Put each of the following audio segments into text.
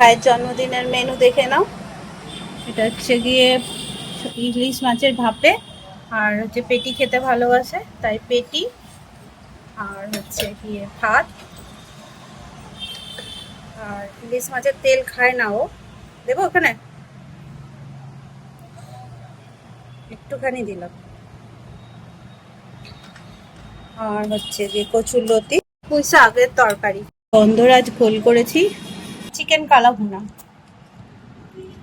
ভাইয়ের জন্মদিনের মেনু দেখে নাও। এটা হচ্ছে গিয়ে ইলিশ মাছের ভাপে, আর হচ্ছে পেটি খেতে ভালোবাসে, তাই পেটি, আর হচ্ছে গিয়ে ভাত। আর ইলিশ মাছের তেল খায় না ও। দেবো ওখানে? একটুখানি দিলাম। আর হচ্ছে যে কচুর লতি। পুঁই শাকের তরকারি গন্ধরাজ ঘোল করেছি। চিকেন কালা ভুনা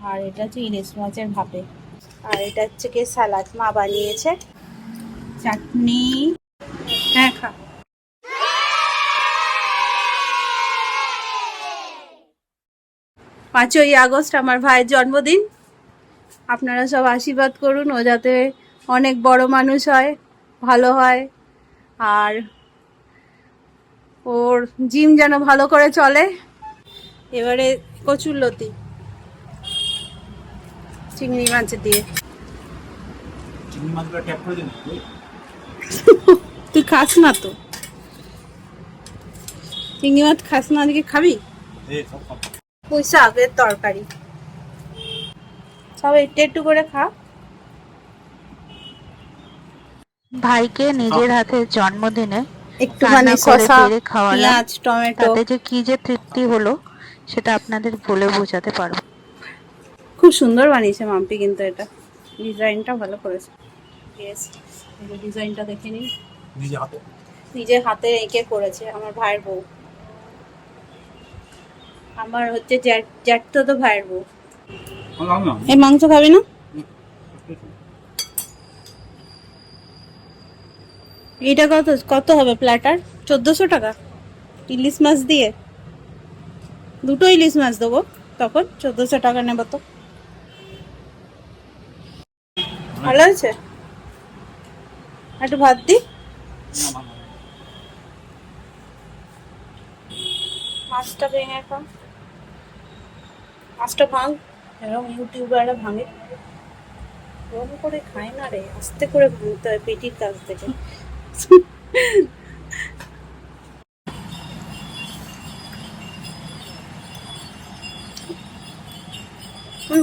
আর এটা হচ্ছে ইলিশ মাছের ভাপে। আর এটা হচ্ছে কি স্যালাড। মা বানিয়েছে। চাটনি। হ্যাঁ খা। পাঁচই আগস্ট আমার ভাইয়ের জন্মদিন। আপনারা সব আশীর্বাদ করুন। ও যাতে অনেক বড় মানুষ হয়, ভালো হয়। আর ওর জিম যেন ভালো করে চলে। এবারে কচুর লতি। চিংড়ি মাছ দিয়ে। চিংড়ি মাছগুলো ট্যাপ করে দিন। তুই খাস না তো। চিংড়ি মাছ খাস না আজকে খাবি? এই সব খাব। পুঁই শাকের তরকারি। সব একটু একটু করে খা। ভাইকে নিজের হাতে জন্মদিনে একটুখানি রান্না করে শসা। পেঁয়াজ টমেটো। তাতে যে কি যে তৃপ্তি হলো সেটা আপনাদের বলে বোঝাতে পারব। খুব সুন্দর বানিয়েছে মাম্পি কিন্তু এটা। ডিজাইনটা ভালো করেছে। ইয়েস ডিজাইনটা দেখে নিন। নিজে হাতে। নিজের হাতে এঁকে করেছে আমার ভাইয়ের বউ। আমার হচ্ছে জ্যাঠতো তো ভাইয়ের বউ। এই মাংস খাবে না? এইটা কত কত হবে প্ল্যাটার? চোদ্দোশো টাকা। ইলিশ মাছ দিয়ে? দুটো ইলিশ মাছ দেবো। তখন চোদ্দোশো টাকা নেব তো। ভালো আছে একটু ভাত দি। মাছটা ভেঙে খাও মাছটা ভাঙ। এরকম ইউটিউবাররা ভাঙে। ওরকম করে খায় না রে। আস্তে করে ভাঙতে হয় পেটির কাছ থেকে।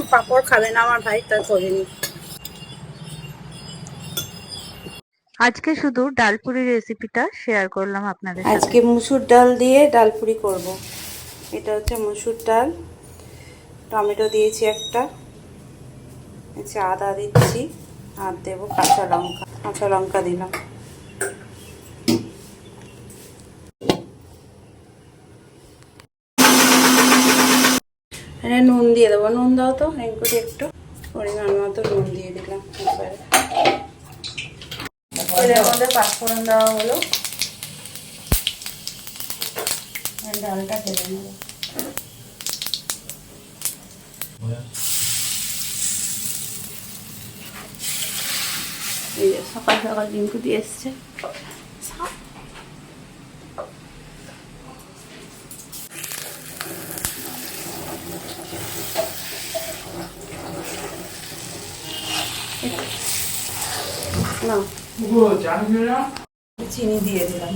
পাপড় খাবে না আমার ভাই তার করিনি আজকে শুধু ডালপুরি রেসিপিটা শেয়ার করলাম আপনাদের আজকে মুসুর ডাল দিয়ে ডালপুরি করব। এটা হচ্ছে মুসুর ডাল। টমেটো দিয়েছি একটা। আদা দিচ্ছি আর দেবো কাঁচা লঙ্কা। কাঁচা লঙ্কা দিলাম। এখানে নুন দিয়ে দেবো। নুন দাও তো রেঙ্কুটি একটু। পরিমাণ মতো নুন দিয়ে দিলাম এবারে। তেলের মধ্যে পাঁচফোড়ন দেওয়া হলো। ডালটা ঢেলে নেব। সকাল সকাল রিঙ্কুটি এসছে। না। চিনি দিয়ে দিলাম।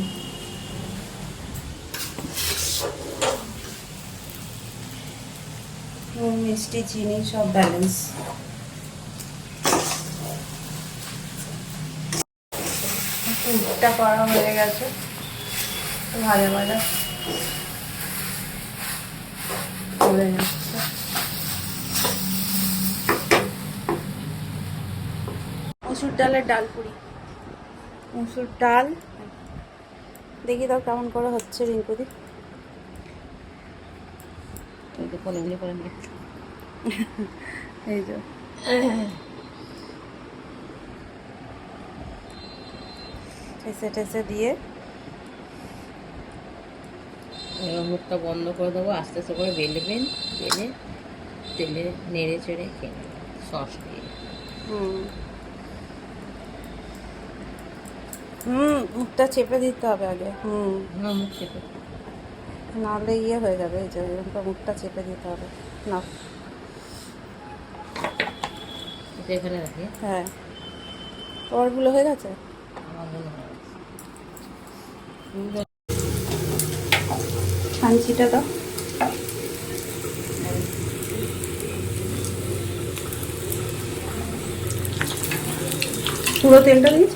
নুন মিষ্টি চিনি সব ব্যালেন্স পুরটা করা হয়ে গেছে। ভাজা ভাজা। করে মসুর ডালের ডাল পুরি। মসুর ডাল। দেখি দাও কেমন করে হচ্ছে রিঙ্কুদি এই যে ঠেসে ঠেসে দিয়ে। এবার মুখটা বন্ধ করে দেবো আস্তে আস্তে করে বেলবেন বেলে তেলে নেড়ে চেড়ে খেয়ে সস দিয়ে। হুম। হুম মুখটা চেপে দিতে হবে আগে হুম। মুখ চেপে নাহলে ইয়ে হয়ে যাবে এই যে মুখটা চেপে দিতে হবে। না এখানে রাখি। হ্যাঁ। তোমারগুলো হয়ে গেছে? ফাঞ্চিটা দাও। পুরো তেলটা দিয়েছ?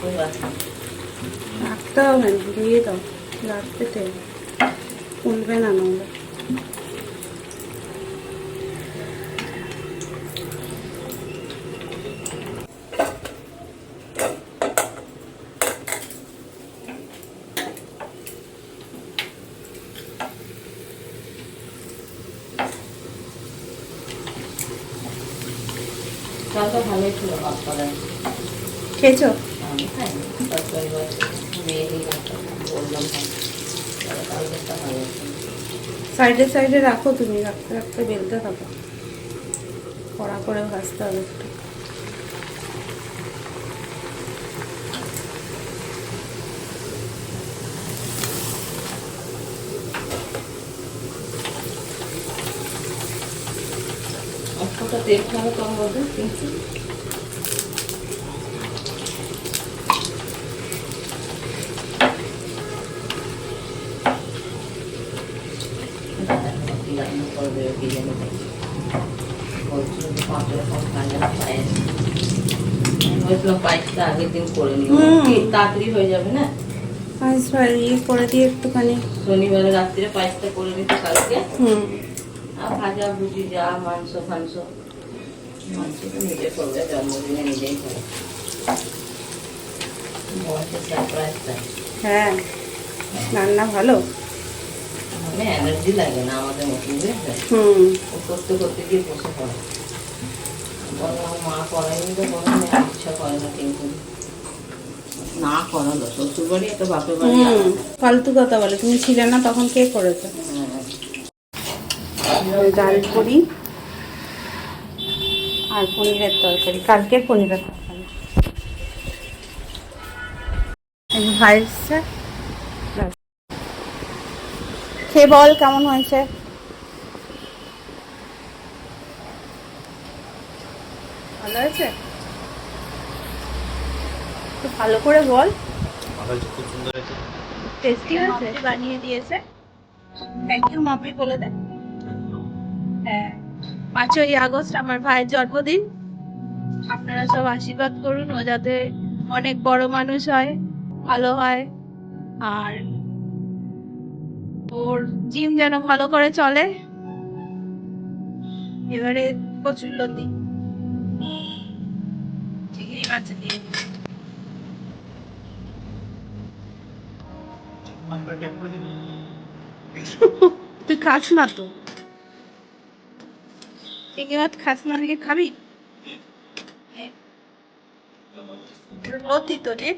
আর অল্প আছে রাখতে হবে না দিয়ে দাও রাখতে তেল ফুলবে না নোংরা চালটা ভালোই ছিল ভাত করার খেয়েছো আমি খাইনি সাইডে সাইডে রাখো তুমি, রাখতে রাখতে বেলতে থাকো কড়া করে ভাজতে হবে একটু। তেল খাবে কম বলবে কিন্তু কি রান্না করবে কি জানি বলছিল যে পাঁচ রকম কাঁচা পায়েস আমি পায়েসটা আগের দিন করে নিও। তাড়াতাড়ি হয়ে যাবে না? পায়েস ইয়ে করে দিয়ে একটুখানি। শনিবারে রাত্রে পায়েসটা করে নিতে কালকে। হুম। আর ভাজা ভুজি যা মাংস ফাংস। মাংস তো নিজে করবে জন্মদিনে নিজেই করে। হ্যাঁ রান্না ভালো? মানে এনার্জি লাগে না আমাদের মতন বুঝলে? হুম। করতে করতে গিয়ে বসে পড়ে। বললাম মা করাইনি তো করাইনি ইচ্ছা করে না কিন্তু। না করালো শ্বশুর বাড়ি একটা বাপের বাড়ি ফালতু কথা বলে তুমি ছিলে না তখন কে করেছে? হ্যাঁ। ডাল পুরি আর পনিরের তরকারি কালকের পনিরের তরকারি। এই যে ভাই এসছে ব্যাস। খেয়ে বল কেমন হয়েছে? ভালো হয়েছে? ভালো করে বল। খুব সুন্দর হয়েছে। টেস্টি হয়েছে? বানিয়ে দিয়েছে। থ্যাংক ইউ মাপি বলে দেন হ্যাঁ। পাঁচই আগস্ট আমার ভাইয়ের জন্মদিন। আপনারা সব আশীর্বাদ করুন। ও যাতে অনেক বড় মানুষ হয় ভালো হয়। আর ওর জিম যেন ভালো করে চলে। এবারে প্রচুর লতি। দিয়ে তুই খাস না তো। চিংড়ি মাছ খাস না নাকি খাবি? লতি তো রে।